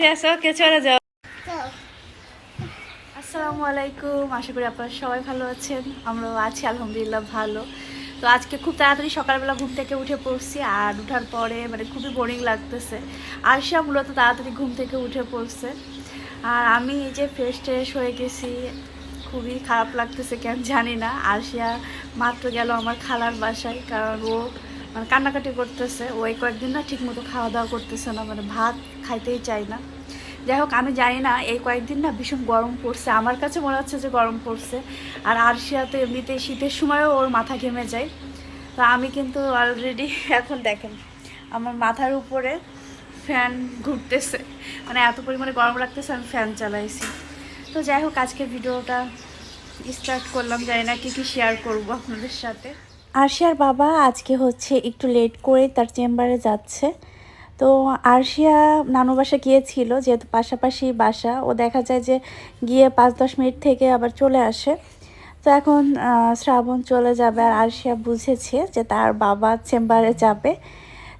ঠিক আছে ওকে চলে যাও। আসসালামু আলাইকুম আশা করি আপনারা সবাই ভালো আছেন আমরাও আছি আলহামদুলিল্লাহ ভালো। তো আজকে খুব তাড়াতাড়ি সকালবেলা ঘুম থেকে উঠে পড়ছি আর উঠার পরে মানে খুবই বোরিং লাগতেছে। আরশা মূলত তাড়াতাড়ি ঘুম থেকে উঠে পড়ছে। আর আমি এই যে ফ্রেশ ট্রেশ হয়ে গেছি খুবই খারাপ লাগতেছে কেন জানি না। আরশিয়া মাত্র গেল আমার খালার বাসায় কারণ ও মানে কান্নাকাটি করতেছে। ও এই কয়েকদিন না ঠিক মতো খাওয়া দাওয়া করতেছে না মানে ভাত খাইতেই চায় না। যাই হোক, আমি জানি না, এই কয়েকদিন না ভীষণ গরম পড়ছে। আমার কাছে মনে হচ্ছে যে গরম পড়ছে। আর আরশিয়া তো এমনিতেই শীতের সময়ও ওর মাথা ঘেমে যায়। তো আমি কিন্তু অলরেডি এখন দেখেন, আমার মাথার উপরে ফ্যান ঘুরতেছে। মানে এত পরিমাণে গরম লাগতেছে, আমি ফ্যান চালাইছি। তো যাই হোক আজকে ভিডিওটা স্টার্ট করলাম। জানি না কী কী শেয়ার করব আপনাদের সাথে। আরশিয়ার বাবা আজকে হচ্ছে একটু লেট করে তার চেম্বারে যাচ্ছে। তো আরশিয়া নানু বাসা গিয়েছিল, যেহেতু পাশাপাশি বাসা। ও দেখা যায় যে গিয়ে পাঁচ দশ মিনিট থেকে আবার চলে আসে। তো এখন শ্রাবণ চলে যাবে আর আরশিয়া বুঝেছে যে তার বাবা চেম্বারে যাবে।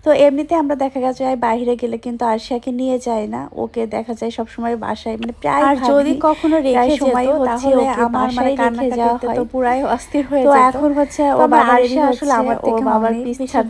তো এমনিতে আমরা দেখা গেছে বাইরে গেলে কিন্তু আরশিয়াকে নিয়ে যায় না। ওকে দেখা যায় সব সময় বাসায় মানে প্রায় আর যদি কখনো রেখে সময় হচ্ছে তাহলে ওকে আমার মানে রেখে যাওয়া হয়। তো পুরাই অস্থির হয়ে তো এখন হচ্ছে ও বাবা আসলে আমার থেকে বাবার অনেক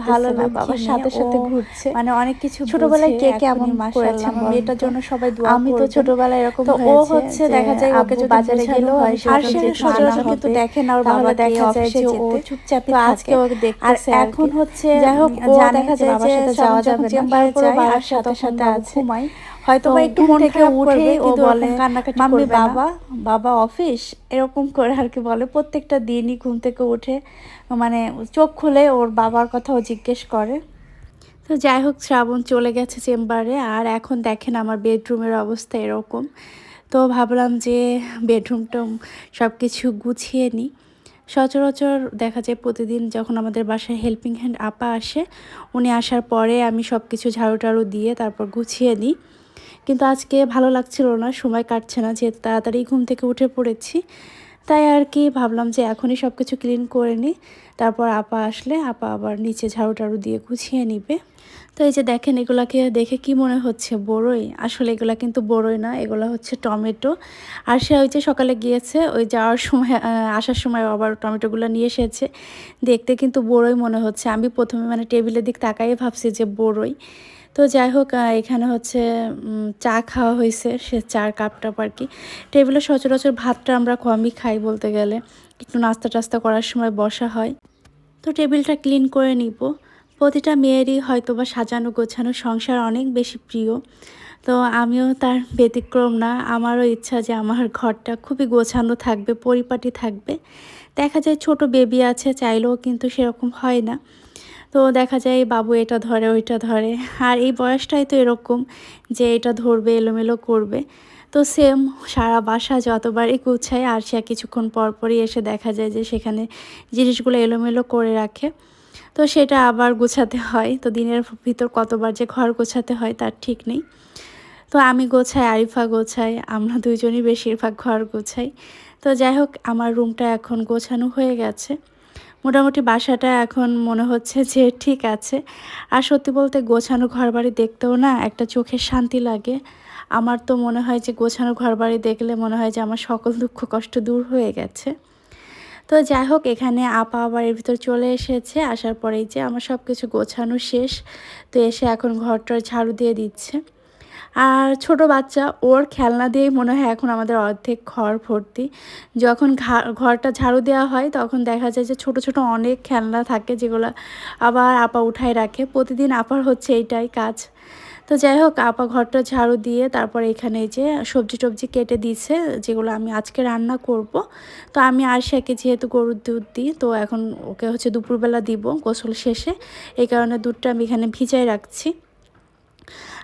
ভালো না বাবার সাথে সাথে ঘুরছে। মানে অনেক কিছু ছোটবেলায় কে কেমন এখনই করেছে মাশাআল্লাহ আমার মেয়েটার জন্য সবাই দোয়া আমি তো ছোটবেলায় এরকম তো ও হচ্ছে দেখা যায় ওকে যদি বাজারে গেলেও হয় হয় আর সে যে সচরাচর কিন্তু দেখে না ওর বাবাকে দেখা যায় যে ও যেতে। চুপচাপই আজকে ওকে দেখতেছে আর এখন হচ্ছে যাই হোক ও দেখা যায় বাবার সাথে যাওয়া যাবে না। চেম্বারে বাবার সাথে সাথে আছে। হয়তো বা একটু মন থেকে খারাপ ও বলে, "মাম্মি, বাবা বাবা অফিস? এরকম করে আর কি বলে। প্রত্যেকটা দিনই ঘুম থেকে উঠে মানে চোখ খুলে ওর বাবার কথাও জিজ্ঞেস করে। তো যাই হোক শ্রাবণ চলে গেছে চেম্বারে আর এখন দেখেন আমার বেডরুমের অবস্থা এরকম। তো ভাবলাম যে বেডরুমটা সব কিছু গুছিয়ে নিই। সচরাচর দেখা যায় প্রতিদিন যখন আমাদের বাসায় হেল্পিং হ্যান্ড আপা আসে, উনি আসার পরে আমি সব কিছু ঝাড়ু টাড়ু দিয়ে তারপর গুছিয়ে নিই। কিন্তু আজকে ভালো লাগছিল না, সময় কাটছে না, যেহেতু তাড়াতাড়ি ঘুম থেকে উঠে পড়েছি। তাই আর কি ভাবলাম যে এখনই সব কিছু ক্লিন করে নিই। তারপর আপা আসলে, আপা আবার নিচে ঝাড়ু টাড়ু দিয়ে গুছিয়ে নিবে। তো এই যে দেখেন এগুলাকে দেখে কি মনে হচ্ছে? বড়ই। আসলে এগুলা কিন্তু বড়ই না, এগুলা হচ্ছে টমেটো। আর সে ওই যে সকালে গিয়েছে, ওই যাওয়ার সময় আসার সময় আবার টমেটোগুলো নিয়ে এসেছে। দেখতে কিন্তু বড়ই মনে হচ্ছে। আমি প্রথমে মানে টেবিলের দিক তাকাই ভাবছি যে বড়ই। তো যাই হোক এখানে হচ্ছে চা খাওয়া হয়েছে, সে চার কাপ টাপ আর কি টেবিলে সচরাচর ভাতটা আমরা কমই খাই বলতে গেলে। একটু নাস্তা টাস্তা করার সময় বসা হয়। তো টেবিলটা ক্লিন করে নিব। প্রতিটা মেয়েরই হয়তো বা সাজানো গোছানো সংসার অনেক বেশি প্রিয়। তো আমিও তার ব্যতিক্রম না, আমারও ইচ্ছা যে আমার ঘরটা খুবই গোছানো থাকবে, পরিপাটি থাকবে। দেখা যায় ছোট বেবি আছে, চাইলেও কিন্তু সেরকম হয় না। তো দেখা যায় বাবু এটা ধরে, ওইটা ধরে। আর এই বয়সটাই তো এরকম যে এটা ধরবে, এলোমেলো করবে। তো সেম সারা বাসা যতবারই গুছায়, আর সে কিছুক্ষণ পর পরই এসে দেখা যায় যে সেখানে জিনিসগুলো এলোমেলো করে রাখে। তো সেটা আবার গোছাতে হয়। তো দিনের ভিতর কতবার যে ঘর গোছাতে হয়, তার ঠিক নেই। তো আমি গোছাই, আরিফা গোছাই, আমরা দুইজনই বেশিরভাগ ঘর গোছাই। তো যাই হোক, আমার রুমটা এখন গোছানো হয়ে গেছে। মোটামুটি বাসাটা এখন মনে হচ্ছে যে ঠিক আছে। আর সত্যি বলতে গোছানো ঘরবাড়ি দেখতেও না একটা চোখের শান্তি লাগে। আমার তো মনে হয় যে গোছানো ঘরবাড়ি দেখলে মনে হয় যে আমার সকল দুঃখ কষ্ট দূর হয়ে গেছে। তো যাই হোক, এখানে আপা আবার ভিতর চলে এসেছে। আসার পরেই যে আমার সব কিছু গোছানো শেষ। তো এসে এখন ঘরটার ঝাড়ু দিয়ে দিচ্ছে। আর ছোট বাচ্চা, ওর খেলনা দিয়েই মনে হয় এখন আমাদের অর্ধেক ঘর ভর্তি। যখন ঘরটা ঝাড়ু দেওয়া হয়, তখন দেখা যায় যে ছোট ছোট অনেক খেলনা থাকে যেগুলো আবার আপা উঠায় রাখে। প্রতিদিন আপার হচ্ছে এইটাই কাজ। তো যাই হোক, আপা ঘরটা ঝাড়ু দিয়ে তারপর এখানে যে সবজি টবজি কেটে দিয়েছে, যেগুলো আমি আজকে রান্না করব। তো আমি আর আরশাকে যেহেতু গরুর দুধ দিই, তো এখন ওকে হচ্ছে দুপুরবেলা দিব গোসল শেষে। এই কারণে দুধটা আমি এখানে ভিজাই রাখছি।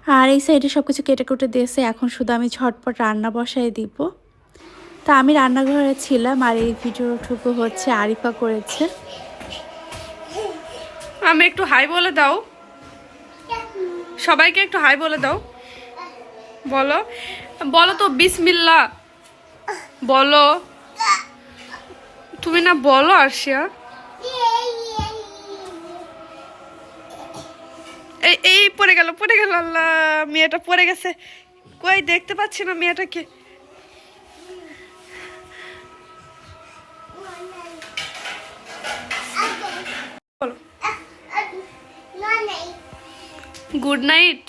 আর এই সাইডে সব কিছু কেটে কুটে দিয়েছে। এখন শুধু আমি ঝটপট রান্না বসাই দিব। তা আমি রান্নাঘরে ছিলাম আর এই ভিডিওটুকু হচ্ছে আরিফা করেছে। আমি একটু হাই বলে দাও। সবাইকে একটু হাই বলে দাও। বলো। বলো তো বিসমিল্লা বলো। তুমি না বলো, আরশিয়া। এই এই পড়ে গেল পড়ে গেল, আল্লাহ, মেয়েটা পড়ে গেছে। কই, দেখতে পাচ্ছি না মেয়েটাকে। গুড নাইট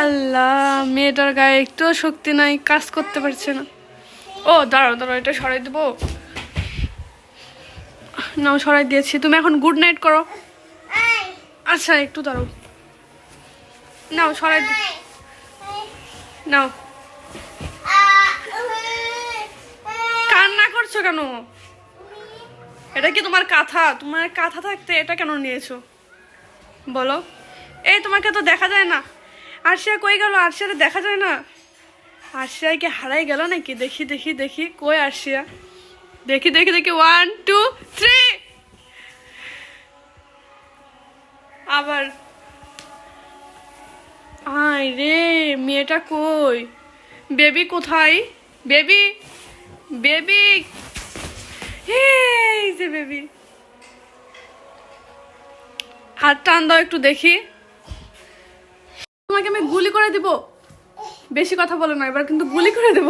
আল্লাহ, মেয়েটার গায়ে একটু শক্তি নাই, কাজ করতে পারছে না। ও, দাঁড়াও দাঁড়াও, এটা সরাই দেবো। না, সরাই দিয়েছি। তুমি এখন গুড নাইট করো। আচ্ছা একটু দাঁড়াও। নাও, সরাই নাও। কান্না করছ কেন? এটা কি তোমার কাঁথা? তোমার কাঁথা থাকতে এটা কেন নিয়েছো? বলো। এই, তোমাকে তো দেখা যায় না। আরশিয়া কই গেল? আরশিয়ারে দেখা যায় না? আরশিয়া কি হারাই গেল নাকি? দেখি দেখি দেখি। কই আরশিয়া? দেখি দেখি দেখি। ওয়ান টু থ্রি আবার আয় রে, মেয়েটা কই? বেবি কোথায়? Baby baby. যে বেবি। হাত টান দাও একটু দেখি। তোমাকে আমি গুলি করে দিব। বেশি কথা বলো না, এবার কিন্তু গুলি করে দেব।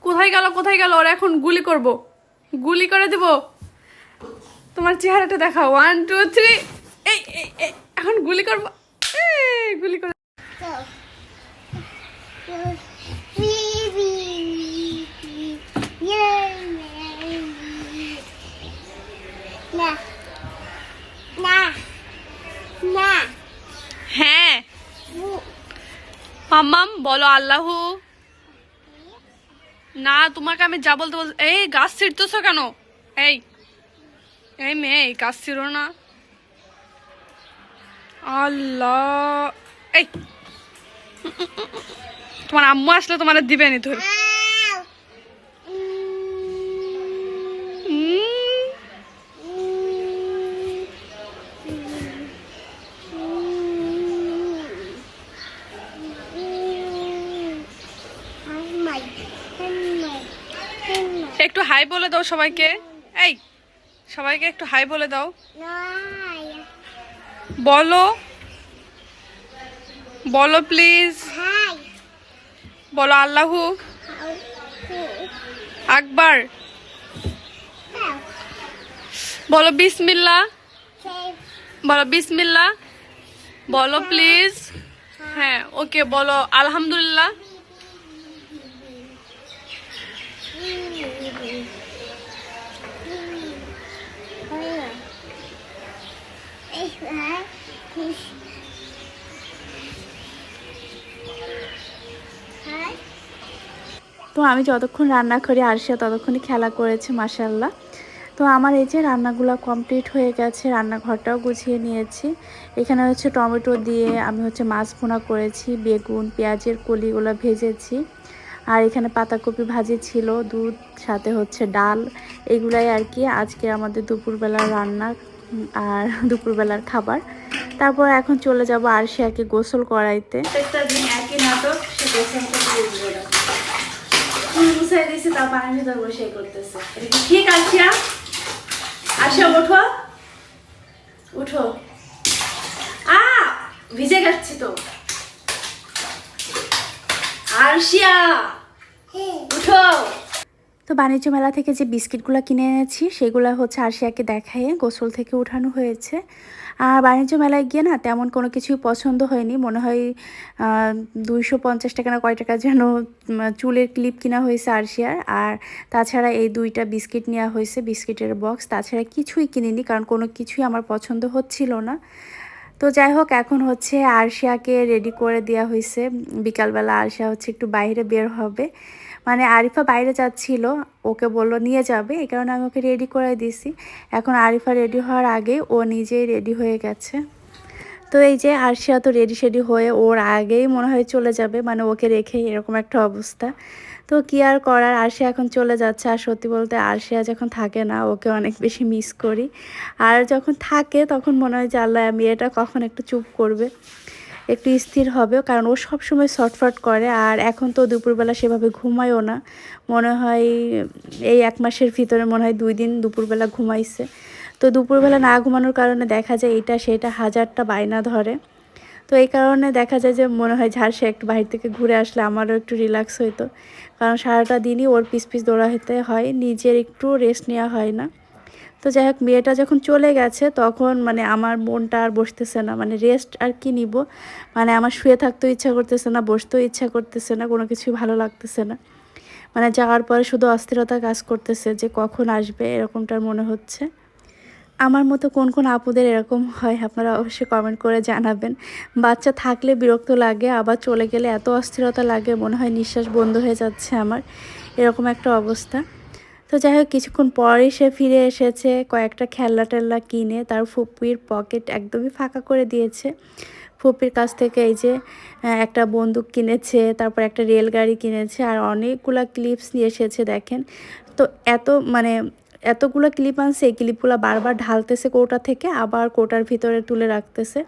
কোথায় গেল কোথায় গেল? ওরা এখন গুলি করব। গুলি করে দিব। তোমার চেহারাটা দেখাও। ওয়ান টু থ্রি এই এখন গুলি করব। গুলি করে হ্যাঁ। মাম্মাম বলো আল্লাহু। না, তোমাকে আমি যা বলতে বল এই, গাছ ছিঁড়তেছো কেন? এই এই মেয়ে গাছ ছিঁড়ো না। আল্লাহ এই। তোমার আম্মু আসলে তোমার দিবে নি ধরে। একটু হাই বলে দাও সবাইকে। এই সবাইকে একটু হাই বলে দাও। বলো। বলো প্লিজ বলো আল্লাহু। আকবার। বলো বিসমিল্লা বলো বিসমিল্লা বলো প্লিজ হ্যাঁ ওকে বলো আলহামদুলিল্লাহ। তো আমি যতক্ষণ রান্না করি, আরশিয়া ততক্ষণই খেলা করেছে মাসাল্লাহ তো আমার এই যে রান্নাগুলো কমপ্লিট হয়ে গেছে, রান্নাঘরটাও গুছিয়ে নিয়েছি। এখানে হচ্ছে টমেটো দিয়ে আমি হচ্ছে মাছ ভুনা করেছি, বেগুন, পেঁয়াজের কলিগুলো ভেজেছি। আর এখানে পাতাকপি ভাজি ছিল, দুধ, সাথে হচ্ছে ডাল। এগুলাই আর কি আজকে আমাদের দুপুরবেলার রান্না। আর দুপুরবেলার খাবার। তারপর এখন চলে যাব আরশিয়াকে গোসল করাইতে। একই নাটক সে দিয়েছি পানির ভিতর বসে করতেছে। ঠিক আছিয়া আসিয়া ওঠো উঠো। আ ভিজে যাচ্ছি তো। আরশিয়া উঠো। তো বাণিজ্য মেলা থেকে যে বিস্কিটগুলো কিনে এনেছি, সেগুলো হচ্ছে আরশিয়াকে দেখায়ে গোসল থেকে উঠানো হয়েছে। আর বাণিজ্য মেলায় গিয়ে না তেমন কোনো কিছুই পছন্দ হয়নি। মনে হয় দুইশো পঞ্চাশ টাকা না কয় টাকা যেন চুলের ক্লিপ কিনা হয়েছে আরশিয়ার। আর তাছাড়া এই দুইটা বিস্কিট নেওয়া হয়েছে, বিস্কিটের বক্স। তাছাড়া কিছুই কিনিনি, কারণ কোনো কিছুই আমার পছন্দ হচ্ছিল না। তো যাই হোক, এখন হচ্ছে আরশিয়াকে রেডি করে দেওয়া হয়েছে। বিকালবেলা আরশিয়া হচ্ছে একটু বাইরে বের হবে। মানে আরিফা বাইরে যাচ্ছিল, ওকে বলল, নিয়ে যাবে। এই কারণে আমি ওকে রেডি করে দিছি। এখন আরিফা রেডি হওয়ার আগে ও নিজেই রেডি হয়ে গেছে। তো এই যে আরশিয়া তো রেডি শেডি হয়ে ওর আগেই মনে হয় চলে যাবে মানে ওকে রেখে এরকম একটা অবস্থা। তো কি আর করার? আরশিয়া এখন চলে যাচ্ছে। আর সত্যি বলতে আরশিয়া যখন থাকে না, ওকে অনেক বেশি মিস করি। আর যখন থাকে, তখন মনে হয় যে, আল্লাহ মেয়েটা কখন একটু চুপ করবে? একটু স্থির হবে কারণ ও সবসময় শর্টফট করে, আর এখন তো দুপুরবেলা সেভাবে ঘুমায়ও না। মনে হয় এই এক মাসের ভিতরে মনে হয় দুই দিন দুপুরবেলা ঘুমাইছে। তো দুপুরবেলা না ঘুমানোর কারণে দেখা যায় এটা সেটা হাজারটা বায়না ধরে। তো এই কারণে দেখা যায় যে মনে হয় ঝাড়সে একটু বাহির থেকে ঘুরে আসলে আমারও একটু রিল্যাক্স হইতো। কারণ সারাটা দিনই ওর পিস পিস দৌড়াতে হয়, নিজের একটু রেস্ট নেওয়া হয় না। তো যাই হোক মেয়েটা যখন চলে গেছে, তখন মানে আমার মনটা আর বসতেছে না। মানে রেস্ট আর কি নিব? মানে আমার শুয়ে থাকতেও ইচ্ছা করতেছে না, বসতেও ইচ্ছা করতেছে না, কোনো কিছুই ভালো লাগতেছে না। মানে যাওয়ার পরে শুধু অস্থিরতা কাজ করতেছে যে কখন আসবে, এরকমটার মনে হচ্ছে। আমার মতো কোন কোন আপুদের এরকম হয়, আপনারা অবশ্যই কমেন্ট করে জানাবেন। বাচ্চা থাকলে বিরক্ত লাগে, আবার চলে গেলে এত অস্থিরতা লাগে, মনে হয় নিঃশ্বাস বন্ধ হয়ে যাচ্ছে আমার। এরকম একটা অবস্থা। তো যাই হোক কিছুক্ষণ পরই সে ফিরে এসেছে, কয়েকটা খেলনা টেলনা কিনে, তার ফুপির পকেট একদমই ফাঁকা করে দিয়েছে। ফুপির কাছ থেকে এই যে একটা বন্দুক কিনেছে, তারপর একটা রেলগাড়ি কিনেছে, আর অনেকগুলা ক্লিপস নিয়ে এসেছে, দেখেন। তো এত মানে এতগুলো ক্লিপ আনছে, এই ক্লিপগুলো বারবার ঢালতেছে কোটা থেকে, আবার কোটার ভিতরে তুলে রাখতেছে।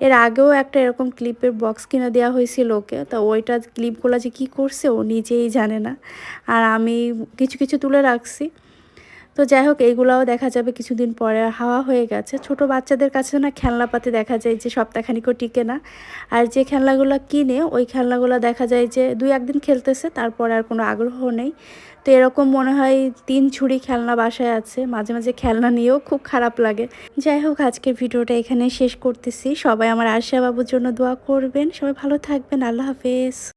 এর আগেও একটা এরকম ক্লিপের বক্স কিনে দেওয়া হয়েছিল ওকে, তো ওইটা ক্লিপগুলো যে কী করছে ও নিজেই জানে না। আর আমি কিছু কিছু তুলে রাখছি। তো যাই হোক, এইগুলাও দেখা যাবে কিছুদিন পরে। হাওয়া হয়ে গেছে। ছোট বাচ্চাদের কাছে না খেলনাপাতি দেখা যায় যে সপ্তাহখানিকও টিকে না। আর যে খেলনাগুলো কিনে, ওই খেলনাগুলো দেখা যায় যে দুই একদিন খেলতেছে, তারপর আর কোনো আগ্রহ নেই। তো এরকম মনে হয় তিন ছুরি খেলনা বাসায় আছে। মাঝে মাঝে খেলনা নিয়েও খুব খারাপ লাগে। যাই হোক, আজকের ভিডিওটা এখানে শেষ করতেছি। সবাই আমার আশা বাবুর জন্য দোয়া করবেন। সবাই ভালো থাকবেন। আল্লাহ হাফেজ।